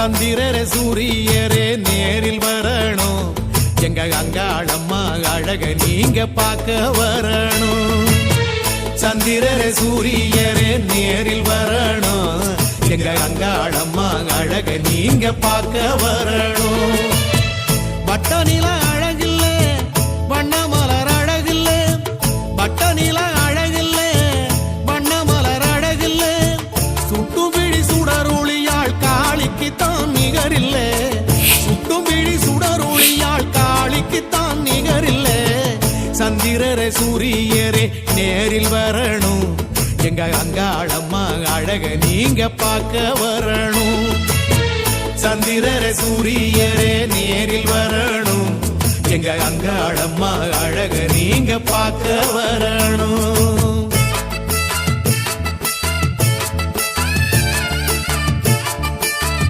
சந்திரரே சூரியரே நேரில் வரணும். எங்க அங்காளம்மா அழக நீங்க பார்க்க வரணும். சந்திரரே சூரியரே நேரில் வரணும். எங்க அங்காளம்மா அழக நீங்க பார்க்க வரணும். சந்திரரே சூரியரே நேரில் வரணும். எங்க அங்காளம்மா அழக நீங்க பார்க்க வரணும். சந்திரரே சூரியரே நேரில் வரணும். எங்க அங்காளம்மா அழக நீங்க பார்க்க வரணும்.